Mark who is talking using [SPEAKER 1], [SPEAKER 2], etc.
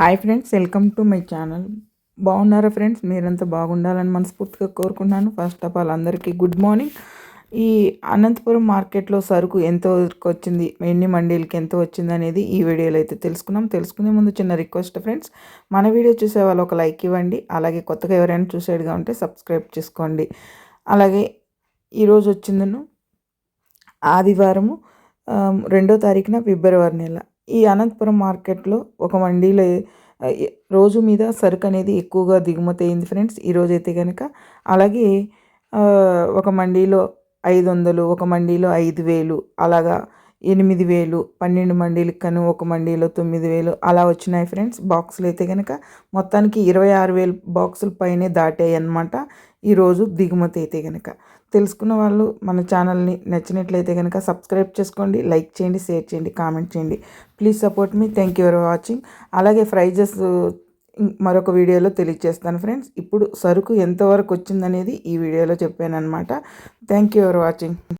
[SPEAKER 1] Hi friends welcome to my channel. బాగున్నారా friends? మీరంతా బాగుండాలని మనస్ఫూర్తిగా కోరుకున్నాను ఫస్ట్ ఆఫ్ ఆల్ అందరికీ గుడ్ మార్నింగ్ ఈ అనంతపురం మార్కెట్లో సరుకు ఎంత వచ్చింది ఎన్ని మండీలకి ఎంత వచ్చింది అనేది ఈ వీడియోలో అయితే తెలుసుకున్నాం. తెలుసుకునే ముందు చిన్న రిక్వెస్ట్ ఫ్రెండ్స్ మన వీడియో చూసే వాళ్ళు ఒక లైక్ ఇవ్వండి. అలాగే కొత్తగా ఎవరైనా చూసేట్టుగా ఉంటే సబ్స్క్రైబ్ చేసుకోండి. అలాగే ఈరోజు వచ్చిందను ఆదివారము రెండో తారీఖున ఫిబ్రవరి నెల. ఈ అనంతపురం మార్కెట్లో ఒక మండీలో రోజు మీద సరుకు అనేది ఎక్కువగా దిగుమతి అయింది ఫ్రెండ్స్. ఈరోజు అయితే కనుక అలాగే ఒక మండీలో ఐదు వందలు ఒక మండీలో ఐదు వేలు అలాగా ఎనిమిది వేలు పన్నెండు మండీలకు కను ఒక మండీలో తొమ్మిది వేలు అలా వచ్చినాయి ఫ్రెండ్స్. బాక్సులు అయితే కనుక మొత్తానికి ఇరవై ఆరు వేలు బాక్సుల పైనే దాటాయి అన్నమాట ఈరోజు దిగుమతి అయితే కనుక తెలుసుకున్న వాళ్ళు మన ఛానల్ని నచ్చినట్లయితే కనుక సబ్స్క్రైబ్ చేసుకోండి లైక్ చేయండి షేర్ చేయండి కామెంట్ చేయండి. Please support me. Thank you for watching. అలాగే ప్రైజెస్ మరొక వీడియోలో తెలియజేస్తాను ఫ్రెండ్స్. ఇప్పుడు సరుకు ఎంతవరకు వచ్చిందనేది ఈ వీడియోలో చెప్పాను అనమాట థ్యాంక్ యూ ఫర్ వాచింగ్.